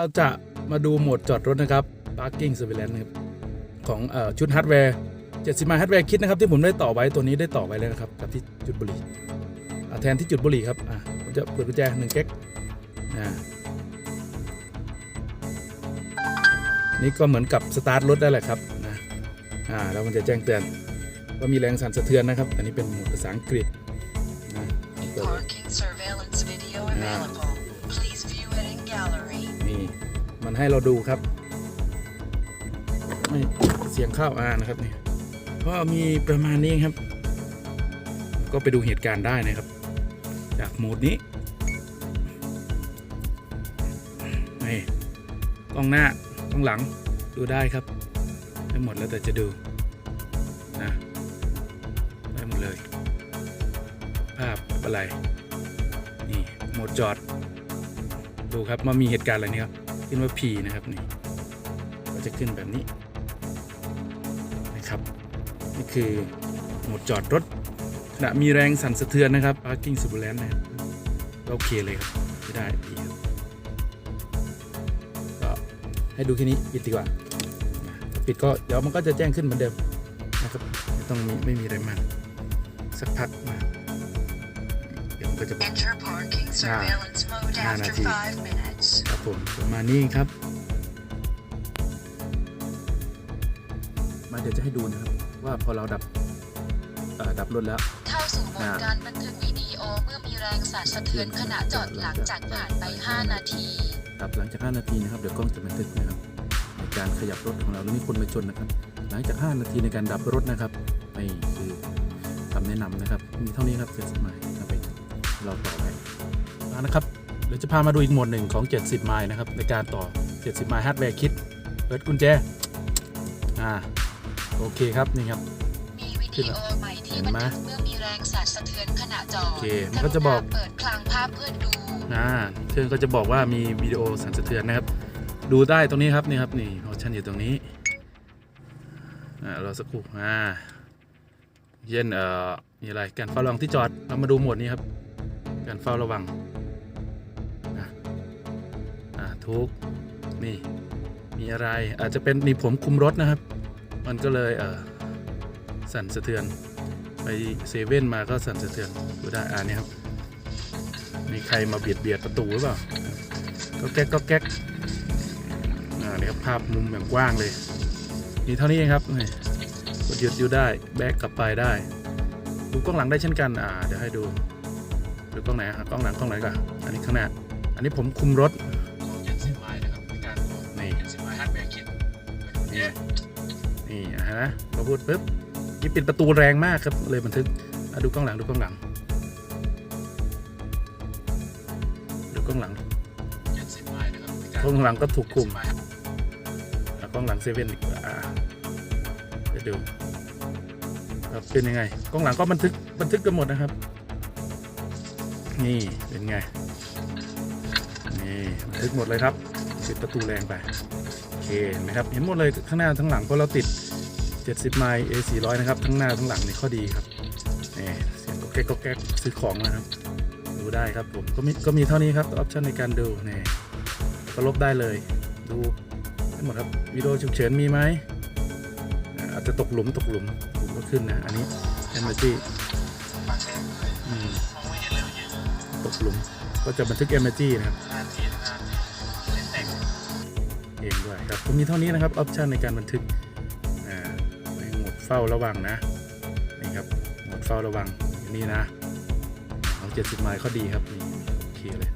เราจะมาดูโหมดจอดรถนะครับ parking surveillance นะครับของเออชุดฮาร์ดแวร์70มาฮาร์ดแวร์คิดนะครับที่ผมได้ต่อไว้ตัวนี้ได้ต่อไว้แล้วนะครับกับที่จุดบุหรี่อ่าแทนที่จุดบุหรี่ครับอ่าผมจะเปิดกุญแจหนึ่งเก๊กอ่านี่ก็เหมือนกับสตาร์ทรถได้แหละครับนะอ่าแล้วมันจะแจ้งเตือนว่ามีแรงสั่นสะเทือนนะครับ อันนี้เป็นโหมดภาษาอังกฤษนะ มันให้เราดูครับไม่เสียงข้าวอานะครับนี่ก็มีประมาณนี้ครับ ก็ไปดูเหตุการณ์ได้นะครับ จากโหมดนี้นี่กล้องหน้ากล้องหลังดูได้ครับได้หมดแล้วแต่จะดูนะได้หมดเลย ภาพอะไรนี่โหมดจอด ดูครับว่ามีเหตุการณ์อะไรนี่ครับ ขึ้นว่า P นะครับนี่ก็จะขึ้นแบบนี้นะครับ นี่คือโหมดจอดรถขณะมีแรงสั่นสะเทือนนะครับ parking surveillance นะครับโอเคเลยครับใช้ได้ดีครับก็ให้ดูแค่นี้ปิดดีกว่าปิดก็เดี๋ยวมันก็จะแจ้งขึ้นเหมือนเดิมนะครับไม่ต้องมีไม่มีอะไรมากสักพักมา ก็จะบอก Enter parking surveillance mode Ah, after Nati. 5 minutes. ครับผมประมาณนี้ครับ มาเดี๋ยวจะให้ดูนะครับ ว่าพอเราดับเอ่อดับรถแล้วเข้าสู่โหมดอ่าการบันทึกวิดีโอเมื่อมีแรงสั่นสะเทือนขณะจอดหลังจากผ่านไป 5 นาทีดับหลังจาก 5 นาทีนะครับเดี๋ยวกล้องจะบันทึกนะครับในการขยับรถของเราหรือมีคนมาชนนะครับ หลังจาก 5 นาทีในการดับรถนะครับนี่คือคำแนะนำนะครับมีเท่านี้ครับเสร็จสมัย เอาไปเราต่อไปมานะครับเดี๋ยวจะพามาดูอีกโหมดหนึ่งของ 70 ไมล์นะครับ ในการต่อ 70 ไมล์ฮาร์ดแวร์คิดเปิดกุญแจ อ่า โอเคครับ นี่ครับมีวิดีโอใหม่ที่เห็นบันไหมทึกเมื่อมีแรงสั่นสะเทือนขณะจอดโอเคมันก็จะบอกรุณาเปิดคลังภาพเพื่อดูอ่าเครื่องก็จะบอกว่ามีวิดีโอสั่นสะเทือนนะครับ ดูได้ตรงนี้ครับนี่ครับนี่ออปชันอยู่ตรงนี้อ่าเราสักครู่อ่าเย็นเอ่อมีอะไรการเฝ้าระวังที่จอดเรามาดูโหมดนี้ครับ การเฝ้าระวังอะอ่าทุกนี่มีอะไรอาจจะเป็นนี่ผมคุมรถนะครับ มันก็เลยเอ่อสั่นสะเทือน ไปเซเว่นมาก็สั่นสะเทือนดูได้อ่านี่ครับมีใครมาเบียดเบียดประตูหรือเปล่าก็แก๊กก็แก๊กอ่านี่ครับภาพมุมอย่างกว้างเลยมีเท่านี้เองครับนี่กดหยุดอยู่ได้แบกกลับไปได้ดูกล้องหลังได้เช่นกันอ่าเดี๋ยวให้ดู ดูกล้องไหนอะกล้องหลังกล้องไหนก่อนอันนี้ข้างหน้า อันนี้ผมคุมรถนี่นี่นี่อะฮะพอพูดปุ๊บยี่ปิดประตูแรงมากครับเลยบันทึกอะดูกล้องหลังดูกล้องหลัง ดูกล้องหลังกล้องหลังก็ถูกคุมอะกล้องหลังเซเว่นอีกอ่าเดี๋ยวดูครับเป็นยังไงกล้องหลังก็บันทึกบันทึกกันหมดนะครับ นี่เป็นไง นี่บันทึกหมดเลยครับปิดประตูแรงไป โอเคเห็นไหมครับ เห็นหมดเลยข้างหน้าทั้งหลังเพราะเราติด 70 ไมล์ A 400 นะครับ ทั้งหน้าทั้งหลังนี่ข้อดีครับนี่เสียงก็แก๊กก็แก๊กซื้อของนะครับ ดูได้ครับผม ก็มีก็มีเท่านี้ครับออปชันในการดูนี่ก็ลบได้เลย ดูได้หมดครับวิดีโอฉุกเฉินมีไหมอาจจะตกหลุมตกหลุมหลุมก็ขึ้นนะ อันนี้ Energy อืม ตกหลุม ก็จะบันทึก Energy นะครับเองด้วยครับก็มีเท่านี้นะครับออปชันในการบันทึกอ่าในโหมดเฝ้าระวังนะนี่ครับโหมดเฝ้าระวังอย่างนี้นะของ70ไมล์ข้อดีครับนี่โอเคเลย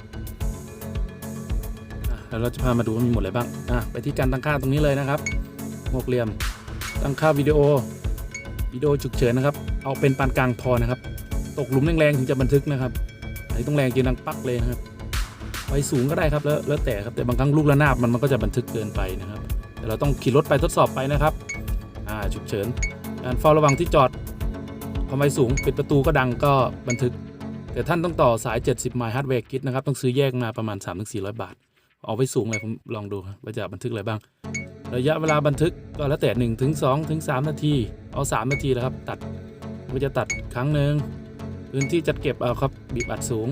แล้วเราจะพามาดูว่ามีหมดอะไรบ้างอะไปที่การตั้งค่าตรงนี้เลยนะครับหกเหลี่ยมตั้งค่าวิดีโอวิดีโอฉุกเฉินนะครับ เอาเป็นปานกลางพอนะครับ ตกหลุมแรงๆถึงจะบันทึกนะครับ อันนี้ต้องแรงจริงดังปักเลยนะครับไฟสูงก็ได้ครับแล้วแล้วแต่ครับแต่บางครั้งลูกระนาบมันมันก็จะบันทึกเกินไปนะครับ แต่เราต้องขี่รถไปทดสอบไปนะครับอ่าฉุกเฉินการเฝ้าระวังที่จอดความไฟสูงปิดประตูก็ดังก็บันทึก แต่ท่านต้องต่อสาย 70 ไมล์ฮาร์ดแวร์กิทนะครับต้องซื้อแยกมาประมาณ 3-400 บาท เอาไว้สูงเลยผมลองดูว่าจะบันทึกอะไรบ้าง ระยะเวลาบันทึกก็แล้วแต่1ถึง2ถึง3นาทีเอา 3 นาทีแล้วครับตัดก็จะตัดครั้งหนึ่ง พื้นที่จัดเก็บเอาครับบีบอัดสูง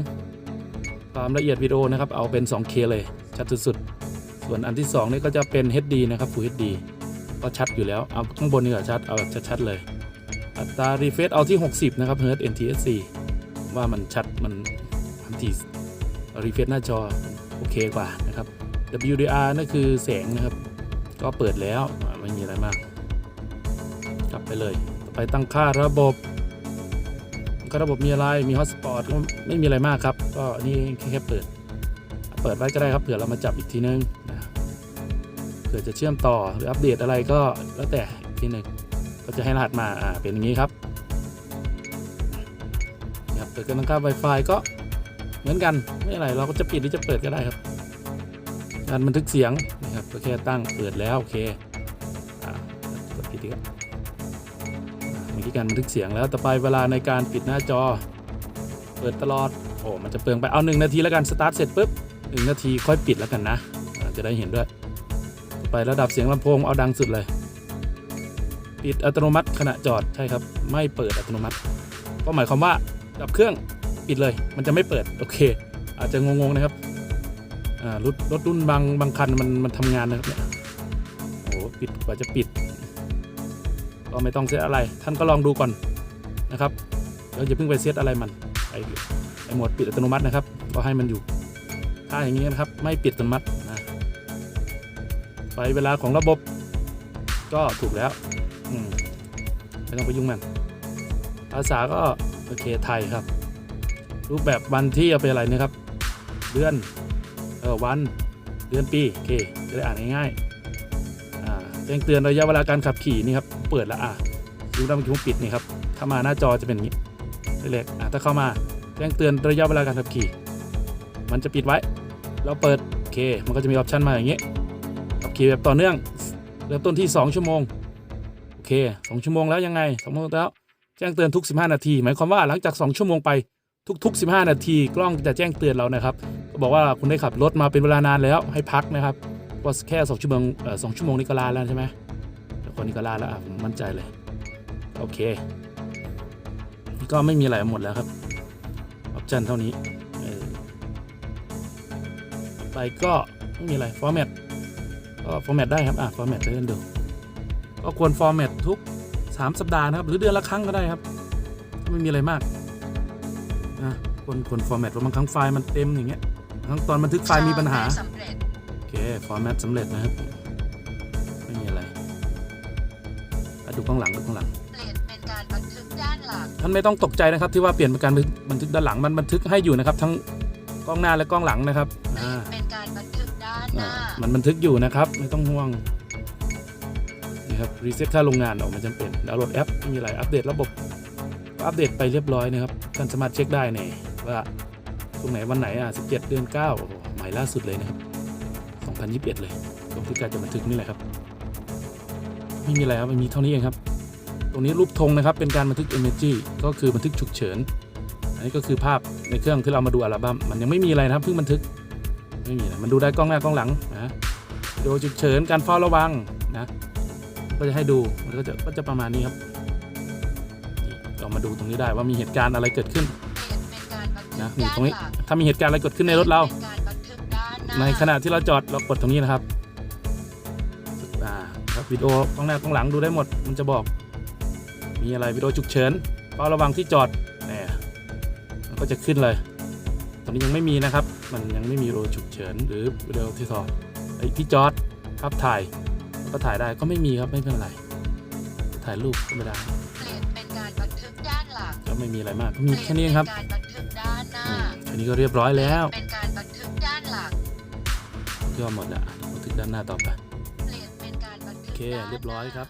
ความละเอียดวิดีโอนะครับเอาเป็น 2K เลยชัดสุดๆส่วนอันที่สองนี่ก็จะเป็น HD นะครับ Full HD ก็ชัดอยู่แล้วเอาข้างบนนี่ก็ชัดเอาแบบชัดๆเลย อัตรา refresh เอาที่ 60 นะครับ Hz NTSC ว่ามันชัดมันพันที refresh หน้าจอโอเคกว่านะครับ WDR นั่นคือแสงนะครับ ก็เปิดแล้วไม่มีอะไรมาก กลับไปเลย ไปตั้งค่าระบบ ก็ระบบมีอะไรมี hotspot ก็ไม่มีอะไรมากครับ ก็นี่แค่เปิด เปิดไว้ก็ได้ครับเผื่อเรามาจับอีกทีนึงนะเผื่อจะเชื่อมต่อหรืออัปเดตอะไรก็แล้วแต่อีกทีหนึ่งก็จะให้รหัสมาอ่าเป็นอย่างนี้ครับนะครับเปิดกันตั้งค่า Wi-Fi ก็เหมือนกันไม่อะไรเราก็จะปิดหรือจะเปิดก็ได้ครับการบันทึกเสียงนะครับก็แค่ตั้งเปิดแล้วโอเคอ่ากดปิดอีครับ อ่าเมื่อกี้การบันทึกเสียงแล้วต่อไปเวลาในการปิดหน้าจอ เปิดตลอดโอ้มันจะเปลืองไปเอาหนึ่งนาทีแล้วกันสตาร์ทเสร็จปุ๊บหนึ่งนาทีค่อยปิดแล้วกันนะจะได้เห็นด้วย ไประดับเสียงลำโพงเอาดังสุดเลย ปิดอัตโนมัติขณะจอดใช่ครับ ไม่เปิดอัตโนมัติ ก็หมายความว่าดับเครื่องปิดเลย มันจะไม่เปิดโอเค อาจจะงงๆนะครับรถรถรุ่นบางบางคันมันมันทำงานนะครับเนี่ยโอ้ปิดกว่าจะปิด ก็ไม่ต้องเซตอะไร ท่านก็ลองดูก่อนนะครับแล้วอย่าเพิ่งไปเซตอะไรมันไอไอโหมดปิดอัตโนมัตินะครับ ก็ให้มันอยู่ ถ้าอย่างนี้นะครับไม่ปิดอัตโนมัตินะไปเวลาของระบบก็ถูกแล้วอืมไม่ต้องไปยุ่งมันภาษาก็โอเคไทยครับ รูปแบบวันที่เอาไปอะไรนะครับ เดือนเออวันเดือนปีโอเคจะได้อ่านง่ายๆ จ้งเตือนระยะเวลาการขับขี่นี่ครับเปิดแล้วอะดูด้ามื่อกี้ผมปิดนี่ครับเข้ามาหน้าจอจะเป็นอย่างนี้เล็กๆอะถ้าเข้ามาแจ้งเตือนระยะเวลาการขับขี่ มันจะปิดไว้ เราเปิดโอเค มันก็จะมีออปชันมาอย่างนี้ขับขี่แบบต่อเนื่องเริ่มต้นที่ 2 ชั่วโมงโอเค 2 ชั่วโมงแล้วยังไง2ชั่วโมงแล้วแจ้งเตือนทุก 15 นาที หมายความว่าหลังจาก 2 ชั่วโมงไปทุกๆ 15 นาที กล้องจะแจ้งเตือนเรานะครับก็บอกว่าคุณได้ขับรถมาเป็นเวลานานแล้วให้พักนะครับ ว่าแค่สองชั่วโมงสองชั่วโมงนี้ก็ลาแล้วใช่ไหมแต่คนนี้ก็ลาแล้วอะผมมั่นใจเลย โอเค ก็ไม่มีอะไรหมดแล้วครับออปชันเท่านี้ไปก็ไม่มีอะไรฟอร์แมตก็ฟอร์แมตได้ครับอะฟอร์แมตเล่นดูก็ควรฟอร์แมตทุก 3 สัปดาห์นะครับ หรือเดือนละครั้งก็ได้ครับ ไม่มีอะไรมากนะควรควรฟอร์แมตว่าะบางครั้งไฟล์มันเต็มอย่างเงี้ยบางครั้งตอนบันทึกไฟล์มีปัญหา เร็จโอเค ฟอร์แมตสำเร็จนะครับ ไม่มีอะไรอะดูข้างหลังดูข้างหลัง เปลี่ยนเป็นการบันทึกด้านหลัง ท่านไม่ต้องตกใจนะครับที่ว่าเปลี่ยนเป็นการบันทึกด้านหลังมันบันทึกให้อยู่นะครับ ทั้งกล้องหน้าและกล้องหลังนะครับเปลี่อ่ายนเป็นการบันทึกด้านหอ่าน้า มันบันทึกอยู่นะครับ ไม่ต้องห่วงนี่ครับรีเซ็ตค่าโรงงานออกมาจำเป็นดาวน์โหลดแอปไม่มีอะไรอัปเดตระบบก็อัปเดตไปเรียบร้อยนะครับท่านสามารถเช็คได้เนี่ยว่าตรงไหนวันไหนอะ17 เดือน9โอ้โหใหม่ล่าสุดเลยนะครับ 2021 เลยตรงที่การจะบันทึกนี่แหละครับ ไม่มีอะไรครับมันมีเท่านี้เองครับ ตรงนี้รูปธงนะครับเป็นการบันทึก Energy ก็คือบันทึกฉุกเฉิน อันนี้ก็คือภาพในเครื่องที่เรามาดูอัลบั้มมันยังไม่มีอะไรนะครับเพิ่งบันทึกไม่มีอะไรมันดูได้กล้องหน้ากล้องหลังนะวิดีโอฉุกเฉินการเฝ้าระวังนะก็จะให้ดูมันก็จะก็จะประมาณนี้ครับนี่เรามาดูตรงนี้ได้ว่ามีเหตุการณ์อะไรเกิดขึ้นเปลี่ยนเป็นการบันทึกนะนี่ด้านตรงนี้หลังถ้ามีเหตุการณ์อะไรเกิดขึ้นในรถเรา ในขณะที่เราจอดเรากดตรงนี้นะครับอ่าครับวิดีโอกล้องหน้ากล้องหลังดูได้หมด มันจะบอก มีอะไรวิดีโอฉุกเฉินเฝ้าระวังที่จอดเนี่ยมันก็จะขึ้นเลย ตอนนี้ยังไม่มีนะครับ มันยังไม่มีวิดีโอฉุกเฉินหรือวิดีโอที่สอบไอ้ที่จอดภาพถ่ายก็ถ่ายได้ก็ไม่มีครับไม่เป็นไร ถ่ายรูปก็ไม่ได้เปลี่ยนเป็นการบันทึกด้านหลังก็ไม่มีอะไรมากก็มีแค่นี้เองครับเปลี่ยนเป็นการบันทึกด้านหน้าอืมแค่นี้ก็เรียบร้อยแล้วเป็น ก็หมดละมาถึงด้านหน้าต่อไปเปลี่ยนเป็นการบันทึโอกเคด้านหน้าเรียบร้อยครับ